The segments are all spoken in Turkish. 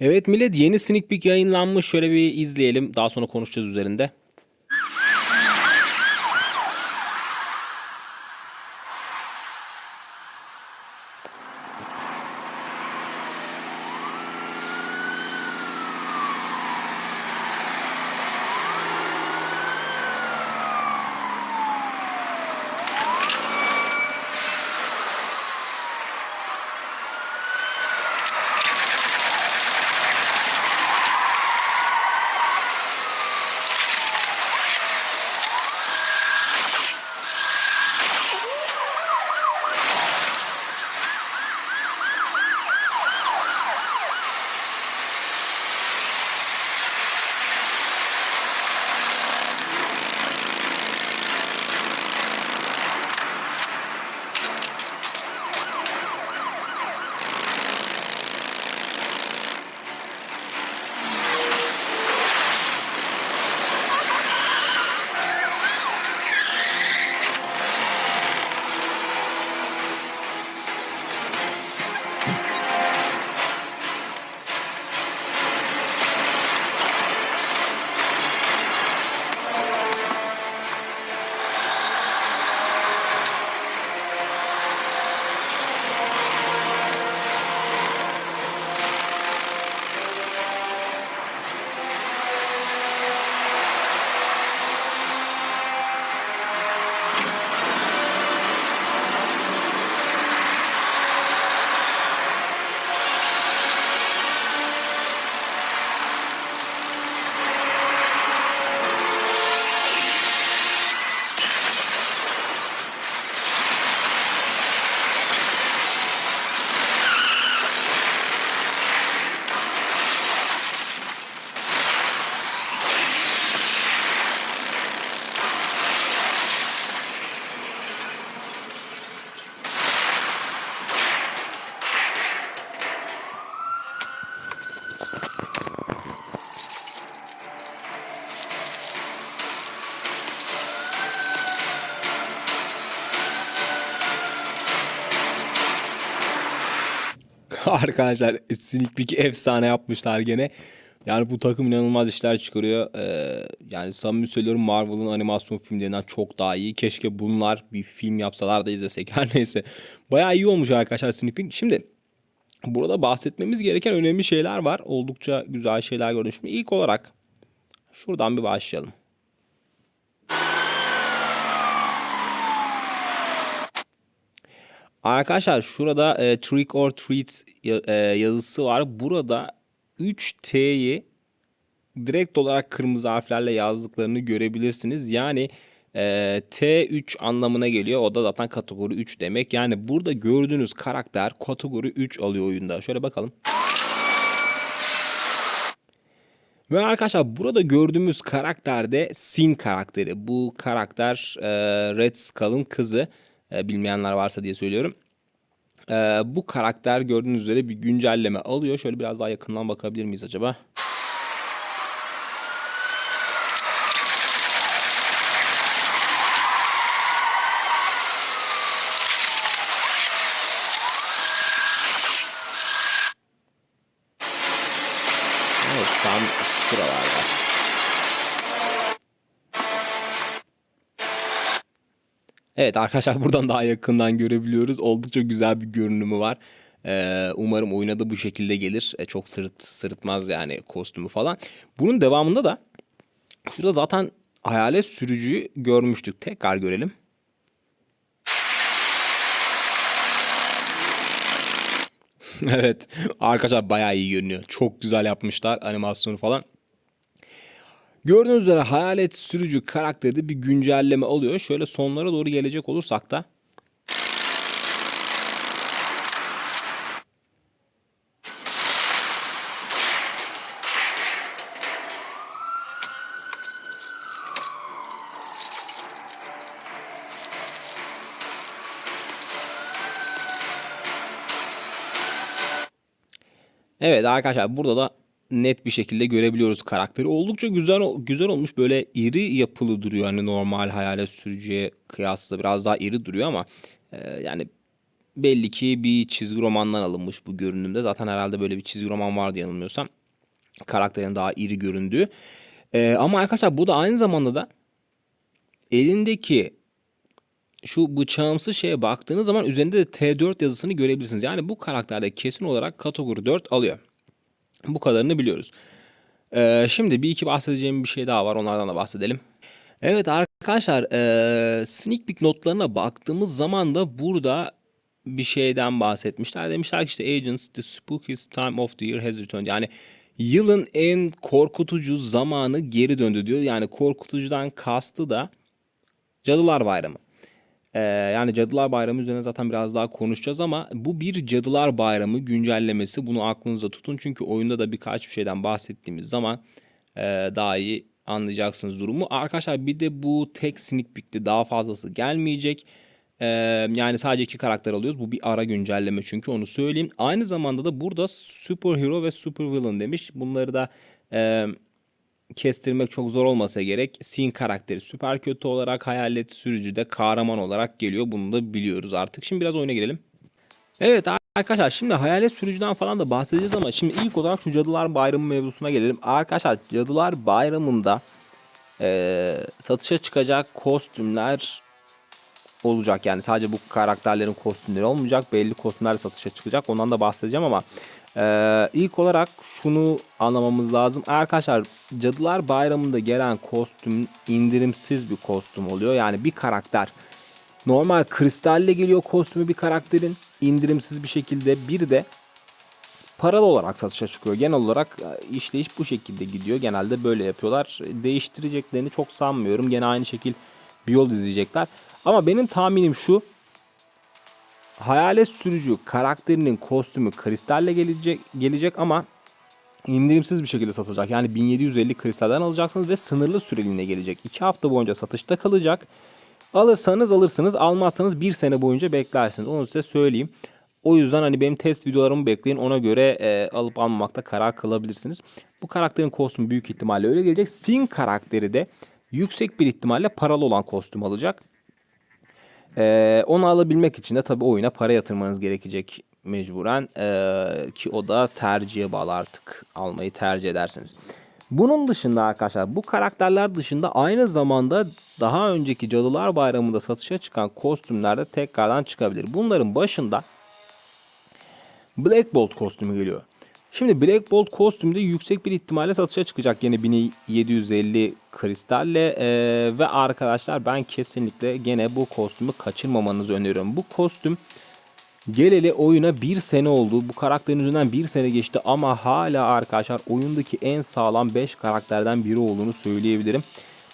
Evet millet yeni sneak peek yayınlanmış. Şöyle bir izleyelim. Daha sonra konuşacağız üzerinde. Arkadaşlar sneak peek efsane yapmışlar gene. Yani bu takım inanılmaz işler çıkarıyor. Ee, yani samimi söylüyorum Marvel'ın animasyon filmlerinden çok daha iyi. Keşke bunlar bir film yapsalar da izlesek. Her neyse. Bayağı iyi olmuş arkadaşlar sneak. Şimdi burada bahsetmemiz gereken önemli şeyler var. Oldukça güzel şeyler gördüm. Şimdi ilk olarak şuradan bir başlayalım. Arkadaşlar şurada e, trick or treat e, yazısı var. Burada 3T'yi direkt olarak kırmızı harflerle yazdıklarını görebilirsiniz. Yani e, T3 anlamına geliyor. O da zaten kategori 3 demek. Yani burada gördüğünüz karakter kategori 3 alıyor oyunda. Şöyle bakalım. Ve arkadaşlar burada gördüğümüz karakter de Sin karakteri. Bu karakter e, Red Skull'ın kızı. E, bilmeyenler varsa diye söylüyorum. E, bu karakter gördüğünüz üzere bir güncelleme alıyor. Şöyle biraz daha yakından bakabilir miyiz acaba? Evet arkadaşlar buradan daha yakından görebiliyoruz. Oldukça güzel bir görünümü var. Ee, umarım oyuna da bu şekilde gelir. E, çok sırıt sırıtmaz yani kostümü falan. Bunun devamında da şurada zaten hayalet sürücüyü görmüştük. Tekrar görelim. Evet arkadaşlar bayağı iyi görünüyor. Çok güzel yapmışlar animasyonu falan. Gördüğünüz üzere hayalet sürücü karakterde bir güncelleme alıyor. Şöyle sonlara doğru gelecek olursak da Evet arkadaşlar burada da net bir şekilde görebiliyoruz karakteri. Oldukça güzel güzel olmuş. Böyle iri yapılı duruyor. Hani normal hayalet sürücüye kıyasla biraz daha iri duruyor ama e, yani belli ki bir çizgi romandan alınmış bu görünümde. Zaten herhalde böyle bir çizgi roman vardı yanılmıyorsam. Karakterin daha iri göründüğü. Ee, ama arkadaşlar bu da aynı zamanda da elindeki şu bıçağımsı şeye baktığınız zaman üzerinde de T4 yazısını görebilirsiniz. Yani bu karakterde kesin olarak kategori 4 alıyor. Bu kadarını biliyoruz. Ee, şimdi bir iki bahsedeceğim bir şey daha var. Onlardan da bahsedelim. Evet arkadaşlar ee, sneak peek notlarına baktığımız zaman da burada bir şeyden bahsetmişler. Demişler ki işte Agents the spookiest time of the year has returned. Yani yılın en korkutucu zamanı geri döndü diyor. Yani korkutucudan kastı da Cadılar Bayramı. Ee, yani Cadılar Bayramı üzerine zaten biraz daha konuşacağız ama bu bir Cadılar Bayramı güncellemesi. Bunu aklınızda tutun çünkü oyunda da birkaç bir şeyden bahsettiğimiz zaman e, daha iyi anlayacaksınız durumu. Arkadaşlar bir de bu tek sneak peek'ti daha fazlası gelmeyecek. Ee, yani sadece iki karakter alıyoruz. Bu bir ara güncelleme çünkü onu söyleyeyim. Aynı zamanda da burada superhero ve supervillain demiş. Bunları da e, kestirmek çok zor olmasa gerek. Sin karakteri süper kötü olarak hayalet sürücü de kahraman olarak geliyor. Bunu da biliyoruz artık. Şimdi biraz oyuna girelim. Evet arkadaşlar şimdi hayalet sürücüden falan da bahsedeceğiz ama şimdi ilk olarak şu Cadılar Bayramı mevzusuna gelelim. Arkadaşlar Cadılar Bayramı'nda e, satışa çıkacak kostümler olacak. Yani sadece bu karakterlerin kostümleri olmayacak. Belli kostümler satışa çıkacak. Ondan da bahsedeceğim ama ee, ilk olarak şunu anlamamız lazım. Arkadaşlar Cadılar Bayramı'nda gelen kostüm indirimsiz bir kostüm oluyor. Yani bir karakter normal kristalle geliyor kostümü bir karakterin indirimsiz bir şekilde bir de paralı olarak satışa çıkıyor. Genel olarak e, işleyiş bu şekilde gidiyor. Genelde böyle yapıyorlar. Değiştireceklerini çok sanmıyorum. Gene aynı şekil bir yol izleyecekler. Ama benim tahminim şu. Hayalet sürücü karakterinin kostümü kristalle gelecek, gelecek ama indirimsiz bir şekilde satılacak. Yani 1750 kristalden alacaksınız ve sınırlı süreliğine gelecek. 2 hafta boyunca satışta kalacak. Alırsanız alırsınız, almazsanız 1 sene boyunca beklersiniz. Onu size söyleyeyim. O yüzden hani benim test videolarımı bekleyin. Ona göre e, alıp almamakta karar kılabilirsiniz. Bu karakterin kostümü büyük ihtimalle öyle gelecek. Sin karakteri de yüksek bir ihtimalle paralı olan kostüm alacak. Ee, onu alabilmek için de tabii oyuna para yatırmanız gerekecek mecburen. Ee, ki o da tercihe bağlı artık almayı tercih edersiniz. Bunun dışında arkadaşlar bu karakterler dışında aynı zamanda daha önceki Cadılar Bayramı'nda satışa çıkan kostümler de tekrardan çıkabilir. Bunların başında Black Bolt kostümü geliyor. Şimdi Black Bolt kostümü de yüksek bir ihtimalle satışa çıkacak yine 1750 kristalle ee, ve arkadaşlar ben kesinlikle gene bu kostümü kaçırmamanızı öneriyorum. Bu kostüm geleli oyuna bir sene oldu. Bu karakterin üzerinden bir sene geçti ama hala arkadaşlar oyundaki en sağlam 5 karakterden biri olduğunu söyleyebilirim.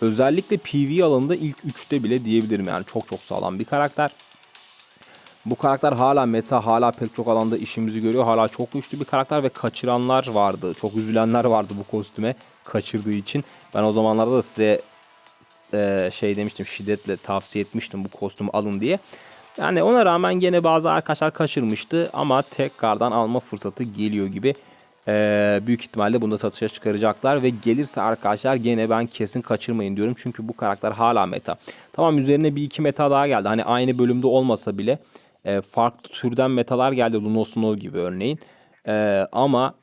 Özellikle PvE alanında ilk 3'te bile diyebilirim yani çok çok sağlam bir karakter. Bu karakter hala meta, hala pek çok alanda işimizi görüyor. Hala çok güçlü bir karakter ve kaçıranlar vardı. Çok üzülenler vardı bu kostüme kaçırdığı için. Ben o zamanlarda da size e, şey demiştim, şiddetle tavsiye etmiştim bu kostümü alın diye. Yani ona rağmen gene bazı arkadaşlar kaçırmıştı ama tekrardan alma fırsatı geliyor gibi. Ee, büyük ihtimalle bunu da satışa çıkaracaklar ve gelirse arkadaşlar gene ben kesin kaçırmayın diyorum. Çünkü bu karakter hala meta. Tamam üzerine bir iki meta daha geldi. Hani aynı bölümde olmasa bile e, farklı türden metalar geldi. Lunosno gibi örneğin. E, ama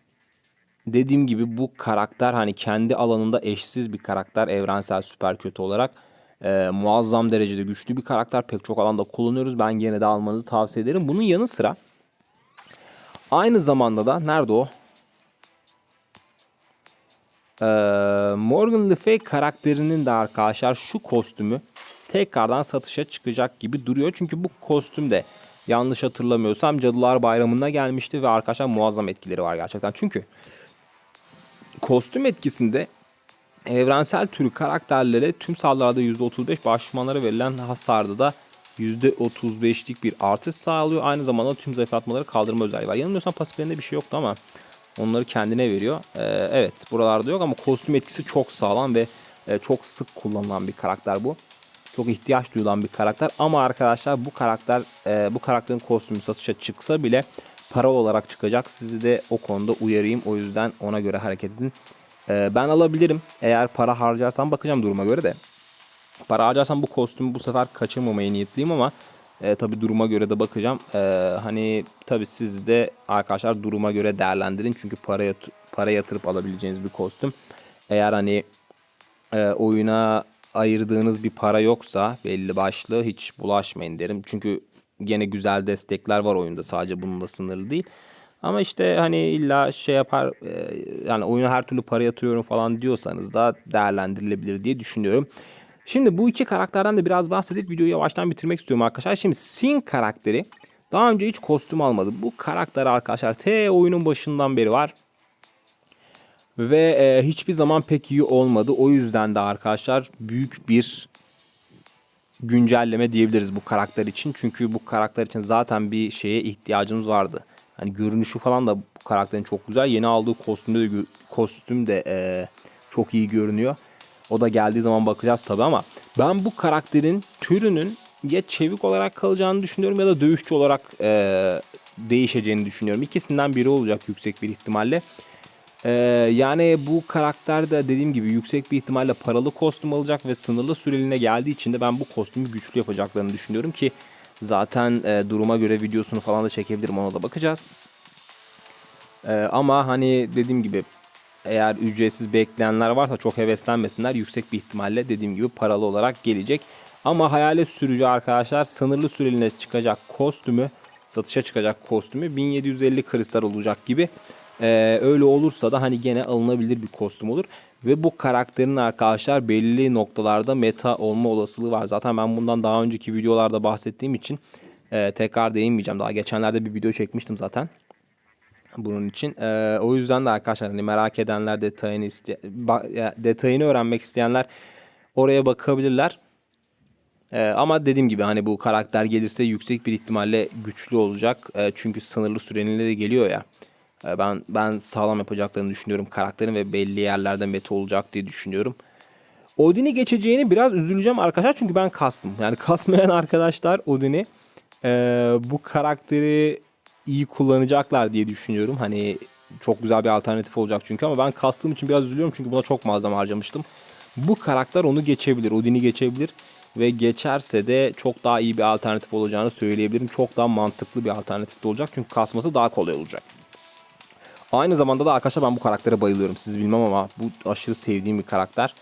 dediğim gibi bu karakter hani kendi alanında eşsiz bir karakter. Evrensel süper kötü olarak. E, muazzam derecede güçlü bir karakter. Pek çok alanda kullanıyoruz. Ben gene de almanızı tavsiye ederim. Bunun yanı sıra aynı zamanda da nerede o? Ee, Morgan Le Fay karakterinin de arkadaşlar şu kostümü tekrardan satışa çıkacak gibi duruyor. Çünkü bu kostüm de yanlış hatırlamıyorsam Cadılar Bayramı'nda gelmişti ve arkadaşlar muazzam etkileri var gerçekten. Çünkü kostüm etkisinde evrensel türü karakterlere tüm saldırılarda %35 baş verilen hasarda da %35'lik bir artış sağlıyor. Aynı zamanda tüm zayıflatmaları kaldırma özelliği var. Yanılmıyorsam pasiflerinde bir şey yoktu ama onları kendine veriyor. Ee, evet buralarda yok ama kostüm etkisi çok sağlam ve e, çok sık kullanılan bir karakter bu çok ihtiyaç duyulan bir karakter. Ama arkadaşlar bu karakter e, bu karakterin kostümü satışa çıksa bile para olarak çıkacak. Sizi de o konuda uyarayım. O yüzden ona göre hareket edin. E, ben alabilirim. Eğer para harcarsam bakacağım duruma göre de. Para harcarsam bu kostümü bu sefer kaçırmamaya niyetliyim ama E, tabi duruma göre de bakacağım. E, hani tabi siz de arkadaşlar duruma göre değerlendirin. Çünkü para, yat- para yatırıp alabileceğiniz bir kostüm. Eğer hani e, oyuna ayırdığınız bir para yoksa belli başlı hiç bulaşmayın derim. Çünkü gene güzel destekler var oyunda sadece bununla sınırlı değil. Ama işte hani illa şey yapar e, yani oyuna her türlü para yatırıyorum falan diyorsanız da değerlendirilebilir diye düşünüyorum. Şimdi bu iki karakterden de biraz bahsedip videoyu yavaştan bitirmek istiyorum arkadaşlar. Şimdi Sin karakteri daha önce hiç kostüm almadı. Bu karakter arkadaşlar T oyunun başından beri var. Ve e, hiçbir zaman pek iyi olmadı. O yüzden de arkadaşlar büyük bir güncelleme diyebiliriz bu karakter için. Çünkü bu karakter için zaten bir şeye ihtiyacımız vardı. Hani görünüşü falan da bu karakterin çok güzel. Yeni aldığı kostümde de kostüm de e, çok iyi görünüyor. O da geldiği zaman bakacağız tabi ama ben bu karakterin türünün ya çevik olarak kalacağını düşünüyorum ya da dövüşçü olarak e, değişeceğini düşünüyorum. İkisinden biri olacak yüksek bir ihtimalle. Ee, yani bu karakter de dediğim gibi yüksek bir ihtimalle paralı kostüm alacak ve sınırlı süreliğine geldiği için de ben bu kostümü güçlü yapacaklarını düşünüyorum ki zaten e, duruma göre videosunu falan da çekebilirim ona da bakacağız. Ee, ama hani dediğim gibi eğer ücretsiz bekleyenler varsa çok heveslenmesinler. Yüksek bir ihtimalle dediğim gibi paralı olarak gelecek. Ama hayalet sürücü arkadaşlar sınırlı süreliğine çıkacak kostümü satışa çıkacak kostümü 1750 kristal olacak gibi. Ee, öyle olursa da hani gene alınabilir bir kostüm olur. Ve bu karakterin arkadaşlar belli noktalarda meta olma olasılığı var. Zaten ben bundan daha önceki videolarda bahsettiğim için e, tekrar değinmeyeceğim. Daha geçenlerde bir video çekmiştim zaten bunun için. Ee, o yüzden de arkadaşlar hani merak edenler detayını iste detayını öğrenmek isteyenler oraya bakabilirler. Ee, ama dediğim gibi hani bu karakter gelirse yüksek bir ihtimalle güçlü olacak. Ee, çünkü sınırlı süreninle de geliyor ya. Ee, ben ben sağlam yapacaklarını düşünüyorum karakterin ve belli yerlerde meta olacak diye düşünüyorum. Odin'i geçeceğini biraz üzüleceğim arkadaşlar çünkü ben kastım. Yani kasmayan arkadaşlar Odin'i e, bu karakteri iyi kullanacaklar diye düşünüyorum. Hani çok güzel bir alternatif olacak çünkü ama ben kastığım için biraz üzülüyorum çünkü buna çok malzeme harcamıştım. Bu karakter onu geçebilir, Odin'i geçebilir ve geçerse de çok daha iyi bir alternatif olacağını söyleyebilirim. Çok daha mantıklı bir alternatif de olacak çünkü kasması daha kolay olacak. Aynı zamanda da arkadaşlar ben bu karaktere bayılıyorum. Siz bilmem ama bu aşırı sevdiğim bir karakter.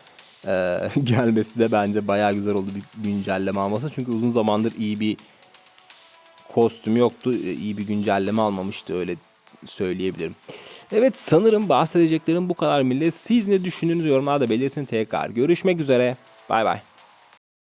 Ee, gelmesi de bence bayağı güzel oldu bir güncelleme alması. Çünkü uzun zamandır iyi bir kostüm yoktu. Ee, İyi bir güncelleme almamıştı öyle söyleyebilirim. Evet sanırım bahsedeceklerim bu kadar millet. Siz ne düşündüğünüzü yorumlarda belirtin tekrar. Görüşmek üzere. Bay bay.